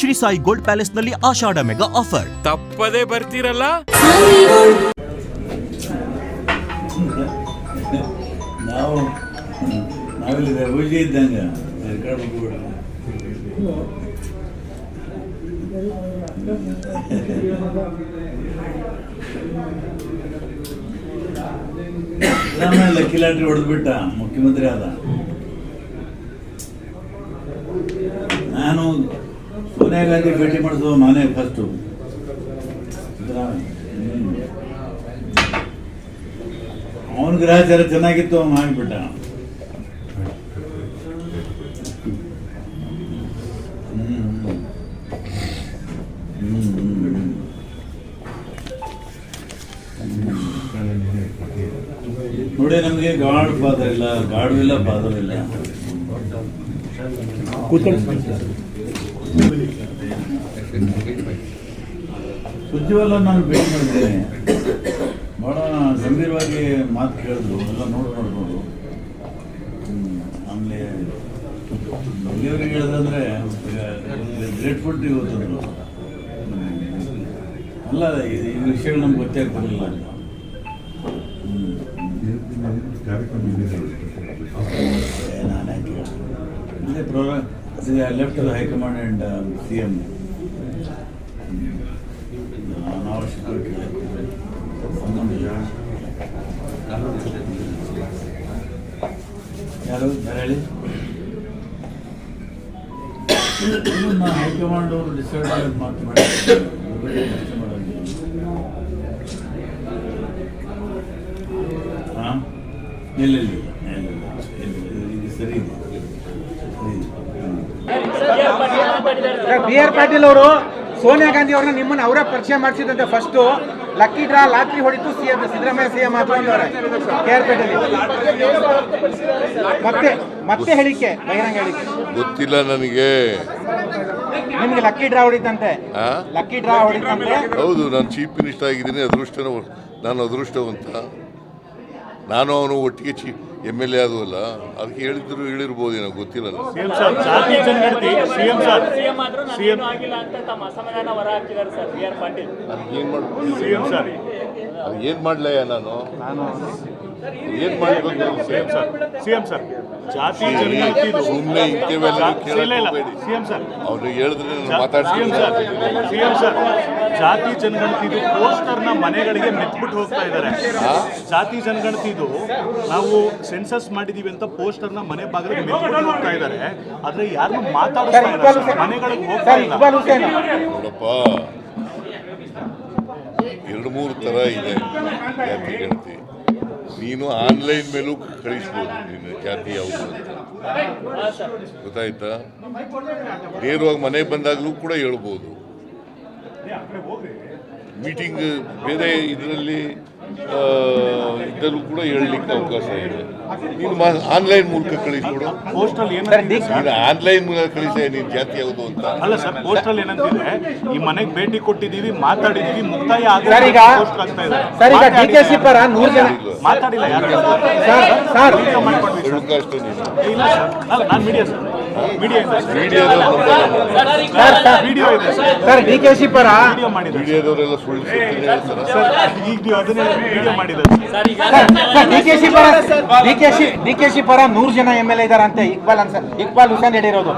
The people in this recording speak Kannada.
ಶ್ರೀ ಸಾಯಿ ಗೋಲ್ಡ್ ಪ್ಯಾಲೇಸ್ ನಲ್ಲಿ ಆಷಾಢ ಮೆಗಾ ಆಫರ್ ತಪ್ಪದೇ ಬರ್ತೀರಲ್ಲ ನಾವು ನಾವಿಲ್ಲಿ ರಘುಜಿ ಇದ್ದಂಗೆ ಸರ್ಕಾರ ಕೂಡ ಸಿದ್ದರಾಮಯ್ಯ ಲಕ್ಕಿ ಲಾಟ್ರಿ ಹೊಡೆದ್ಬಿಟ್ಟ ಮುಖ್ಯಮಂತ್ರಿ ಆದ ನಾನು ಸೋನಿಯಾ ಗಾಂಧಿ ಭೇಟಿ ಮಾಡಿದ್ರು ನಾನೇ ಫಸ್ಟು. ಅವನ ಗ್ರಹಚಾರ ಚೆನ್ನಾಗಿತ್ತು, ಅವನು ಆಗಿಬಿಟ್ಟ. ನೋಡಿ ನಮಗೆ ಗಾಡ್ ಫಾದರ್ ಇಲ್ಲ ಗಾಡು ಇಲ್ಲ ಫಾದರ್ ಇಲ್ಲ ಸುಜ್ಜಿವಲ್ಲ ನಾನು ಭೇಟಿ ಮಾಡಿದ್ದೇನೆ ಭಾಳ ಗಂಭೀರವಾಗಿ ಮಾತು ಕೇಳಿದ್ರು ಎಲ್ಲ ನೋಡಿ ನೋಡ್ಬೋದು. ಆಮೇಲೆ ಇಲ್ಲಿಯವ್ರಿಗೆ ಹೇಳಿದ್ರೆ ಗ್ರೇಟ್ ಫುಡ್ ಇವತ್ತಂದ್ರು ಅಲ್ಲ, ಈ ವಿಷಯಗಳು ನಮ್ಗೆ ಗೊತ್ತೇ ಆಗ್ತಿರಲಿಲ್ಲ. ಇದೇ programme left high command and C M ಇಲ್ಲ. ಯಾರು ಹೇಳಿ ಹೈಕಮಾಂಡ್ ಅವರು ಡಿಸೈಡ್ ಮಾತು ಮಾಡಿ ಇಲ್ಲ ಇಲ್ಲ ಇಲ್ಲ, ಸರಿ ಇದೆ. ಬಿ ಆರ್ ಪಾಟೀಲ್ ಅವರು ಸೋನಿಯಾ ಗಾಂಧಿ ಅವ್ರನ್ನ ನಿಮ್ಮನ್ನ ಅವರೇ ಪರಿಚಯ ಮಾಡಿಸಿದಂತೆ ಫಸ್ಟ್ ಲಕ್ಕಿ ಡ್ರಾ ಲಾಟ್ರಿ ಹೊಡಿತು ಸಿಎಂ ಸಿದ್ದರಾಮಯ್ಯ ಸಿಎಂ ಅವರ ಕೆ ಆರ್ ಪೇಟೆಯಲ್ಲಿ ಮತ್ತೆ ಮತ್ತೆ ಹೇಳಿಕೆ ಬಹಿರಂಗ ಹೇಳಿಕೆ. ಗೊತ್ತಿಲ್ಲ ನನಗೆ. ನಿಮ್ಗೆ ಲಕ್ಕಿ ಡ್ರಾ ಹೊಡಿತಂತೆ. ಲಕ್ಕಿ ಡ್ರಾ ಹೊಡಿತಂತೆ. ಹೌದು ನಾನು ಚೀಫ್ ಮಿನಿಸ್ಟರ್ ಆಗಿದ್ದೀನಿ ಅದೃಷ್ಟ ನಾನು ಅದೃಷ್ಟವಂತ. ನಾನು ಅವನು ಒಟ್ಟಿಗೆ ಚಿ ಎಂ ಎಲ್ ಎ ಆದವಲ್ಲ ಅದಕ್ಕೆ ಹೇಳಿದ್ರು ಹೇಳಿರ್ಬೋದು ಏನೋ ಗೊತ್ತಿಲ್ಲ ನನಗೆ. ಸಿಎಂ ಸರ್ ಜಾತಿ ಜನಗಣತಿ ಸಿಎಂ ಸರ್ ಸಿಎಂ ಆದ್ರೂ ಸಿಎಂ ನಮ್ಗೇನು ಆಗಿಲ್ಲ ಅಂತ ತಮ್ಮ ಅಸಮಾಧಾನ ಹೊರ ಸರ್ ಬಿ ಆರ್ ಪಾಟೀಲ್. ಅದಕ್ಕೆ ಏನು ಸರ್ ಅದು ಏನು ಮಾಡಲಯ್ಯ ನಾನು ಏನು ಮಾಡಬೇಕು ಸಿಎಂ ಸರ್. CM sir. ಜಾತಿ ಜನಗಣತಿ ಇದು ಸುಮ್ಮನೆ ಇಂಥವೆಲ್ಲ ಇಲ್ಲ ಇಲ್ಲ. ಕೇಳಬೇಡಿ ಸಿಎಂ ಸರ್. ಅವ್ರಿಗೆ ಹೇಳಿದ್ರೆ ನಾನು ಸಿಎಂ ಮಾತಾಡ್ತೀನಿ. ಸರ್. CM sir. ಜಾತಿ ಜನಗಣತಿದು ಪೋಸ್ಟರ್ನ ಮನೆಗಳಿಗೆ ಮೆತ್ಬಿಟ್ಟು ಹೋಗ್ತಾ ಇದ್ದಾರೆ ಜಾತಿ ಜನಗಣತಿದು ನಾವು ಸೆನ್ಸಸ್ ಮಾಡಿದೀವಿ ಅಂತ ಪೋಸ್ಟರ್ನ ಮನೆ ಬಾಗಿಲಿಗೆ ಮೆತ್ಬಿಟ್ಟು ಹೋಗ್ತಾ ಇದ್ದಾರೆ ಆದ್ರೆ ಯಾರನ್ನೂ ಮಾತಾಡ್ತಾ ಇಲ್ಲ ಸರ್. ಮನೆಗಳಿಗೆ ಹೋಗ್ತಾ ಇಲ್ಲ. ನೋಡಪ್ಪ. ಎರಡು ಮೂರು ಥರ ಇದೆ ಜಾತಿ ಗಣತಿ ನೀನು ಆನ್ಲೈನ್ ಮೇಲೂ ಕಳಿಸ್ಬೋದು ನಿನ್ನ ಖ್ಯಾತಿ ಯಾವುದು ಅಂತ. ಗೊತ್ತಾಯ್ತಾ? ನೇರವಾಗಿ ಮನೆಗೆ ಬಂದಾಗಲೂ ಕೂಡ ಹೇಳ್ಬೋದು. ಮೀಟಿಂಗ್ ಬೇರೆ ಇದರಲ್ಲಿ ಇದರಲ್ಲೂ ಕೂಡ ಹೇಳಲಿಕ್ಕೆ ಅವಕಾಶ ಇದೆ. ನೀನು ಆನ್ಲೈನ್ ಮೂಲಕ ಕಳಿಸ್ಕೊಡು ನೀನು ಆನ್ಲೈನ್ ಮೂಲಕ ಕಳಿಸೆ ನೀನು ಜಾತಿ ಯಾವುದು ಅಂತ. ಅಲ್ಲ ಸರ್ ಪೋಸ್ಟಲ್ಲಿ ಏನಂತಿದೆ ಈ ಮನೆಗೆ ಭೇಟಿ ಕೊಟ್ಟಿದ್ದೀವಿ ಮಾತಾಡಿದೀವಿ ಮುಕ್ತಾಯ ಆಗಿದೆ ಸರ್ ಈಗ ಪೋಸ್ಟ್ ಆಗ್ತಾ ಸರ್ ಈಗ ಡಿ ಕೆ ಸಿ ಪರ ನೂರು ಜನ ಮಾತಾಡಿಲ್ಲ ನೀನು. ಇಲ್ಲ ಸರ್ ನಾನು media sir. Media sir. ಮೀಡಿಯಾದವ್ರು sir sir video ಇದೆ sir. Sir D K C ಪರ ಮೀಡಿಯಾದವರೆಲ್ಲ ಸುಳ್ಳು ಹೇಳ್ತಾರೆ. ಸರ್ ಈಗ ನೀವು ಅದನ್ನೇ ವಿಡಿಯೋ ಮಾಡಿದ್ದಾರೆ ಸರ್. ಸರ್ ಈಗ ಡಿ ಕೆ ಸಿ ಪರ D K C D K Shi ಪರ ನೂರು ಜನ ಎಂ ಎಲ್ ಎ ಇದಾರಂತೆ. ಇಕ್ಬಾಲ್ ಅನ್ಸ ಇಕ್ಬಾಲ್ ಹುಸೇನ್ ಹೇಳಿರೋದು